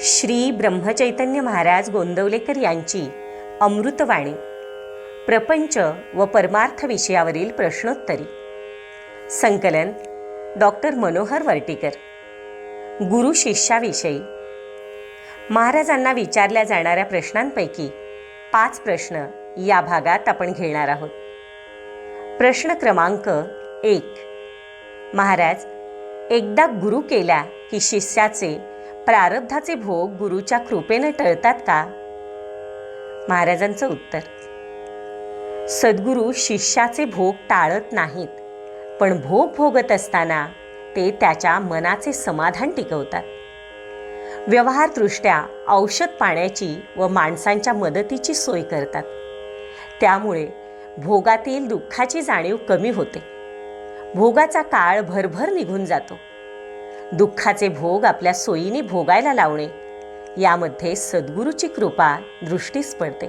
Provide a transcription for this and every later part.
श्री ब्रह्मचैतन्य महाराज गोंदवलेकर यांची अमृतवाणी. प्रपंच व परमार्थ विषयावरील प्रश्नोत्तरी. संकलन डॉक्टर मनोहर वर्टीकर. गुरु शिष्याविषयी. महाराजांना विचारल्या जाणाऱ्या प्रश्नांपैकी पाच प्रश्न या भागात आपण घेणार आहोत. प्रश्न क्रमांक एक. महाराज एकदा गुरु केला की शिष्याचे प्रारब्धाचे भोग गुरुच्या कृपेने टळतात का? महाराजांचं उत्तर. सद्गुरू शिष्याचे भोग टाळत नाहीत पण भोग भोगत असताना ते त्याच्या मनाचे समाधान टिकवतात. व्यवहारदृष्ट्या औषध पाण्याची व माणसांच्या मदतीची सोय करतात. त्यामुळे भोगातील दुःखाची जाणीव कमी होते. भोगाचा काळ भरभर निघून जातो. दुःखाचे भोग आपल्या सोयीने भोगायला लावणे. यामध्ये सद्गुरूची कृपा दृष्टीस पडते.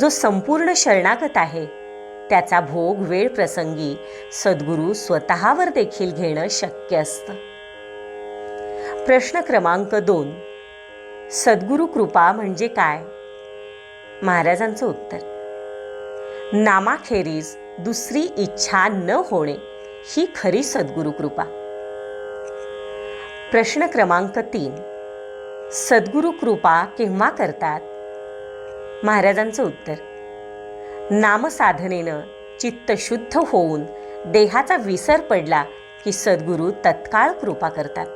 जो संपूर्ण शरणागत आहे त्याचा भोग वेळ प्रसंगी सद्गुरू स्वतःवर देखील घेणं शक्य असतं. प्रश्न क्रमांक दोन. सद्गुरू कृपा म्हणजे काय? महाराजांचं उत्तर. नामाखेरीज दुसरी इच्छा न होणे ही खरी सद्गुरू कृपा. प्रश्न क्रमांक तीन. सद्गुरू कृपा केव्हा करतात? महाराजांचं उत्तर. नामसाधनेनं चित्त शुद्ध होऊन देहाचा विसर पडला की सद्गुरू तत्काळ कृपा करतात.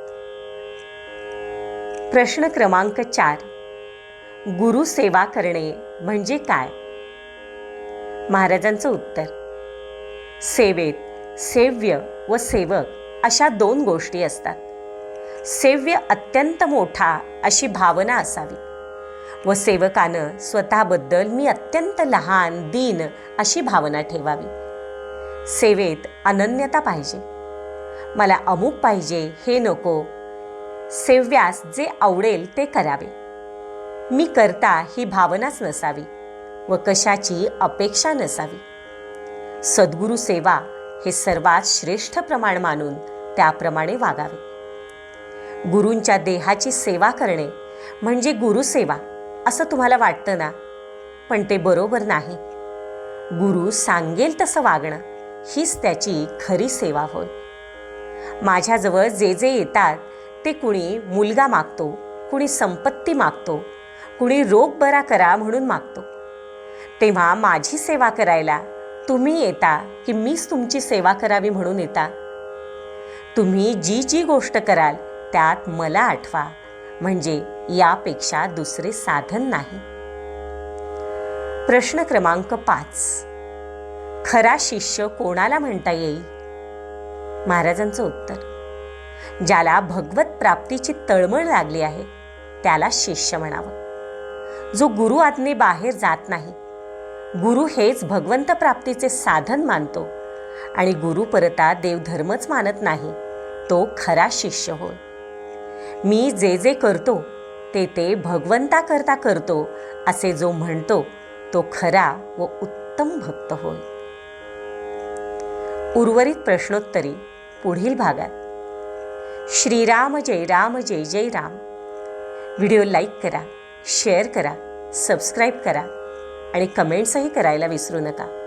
प्रश्न क्रमांक चार. गुरु सेवा करणे म्हणजे काय? महाराजांचं उत्तर. सेवेत सेव्य व सेवक अशा दोन गोष्टी असतात. सेव्य अत्यंत मोठा अशी भावना असावी. व सेवकानं स्वतःबद्दल मी अत्यंत लहान दीन अशी भावना ठेवावी. सेवेत अनन्यता पाहिजे. मला अमुक पाहिजे हे नको. सेव्यास जे आवडेल ते करावे. मी करता ही भावनाच नसावी व कशाची अपेक्षा नसावी. सद्गुरू सेवा हे सर्वात श्रेष्ठ प्रमाण मानून त्याप्रमाणे वागावे. गुरूंच्या देहाची सेवा करणे म्हणजे गुरुसेवा असं तुम्हाला वाटतं ना? पण ते बरोबर नाही. गुरु सांगेल तसं वागणं हीच त्याची खरी सेवा होय. माझ्याजवळ जे जे येतात ते कुणी मुलगा मागतो कुणी संपत्ती मागतो कुणी रोग बरा करा म्हणून मागतो. तेव्हा माझी सेवा करायला तुम्ही येता की मीच तुमची सेवा करावी म्हणून येता? तुम्ही जी जी गोष्ट कराल त्यात मला आठवा. म्हणजे यापेक्षा दुसरे साधन नाही. प्रश्न क्रमांक पाच. खरा शिष्य कोणाला म्हणता येईल? महाराजांचं उत्तर. ज्याला भगवत प्राप्तीची तळमळ लागली आहे त्याला शिष्य म्हणावं. जो गुरु आज्ञे बाहेर जात नाही. गुरु हेच भगवंत प्राप्तीचे साधन मानतो. आणि गुरु परता देवधर्मच मानत नाही तो खरा शिष्य होय. मी जे जे करतो ते ते भगवंता करता करतो असे जो म्हणतो तो खरा व उत्तम भक्त होय. उर्वरित प्रश्नोत्तरी पुढील भागात. श्रीराम जय राम जय जय राम. व्हिडिओ लाईक करा शेअर करा सबस्क्राईब करा आणि कमेंट्सही करायला विसरू नका.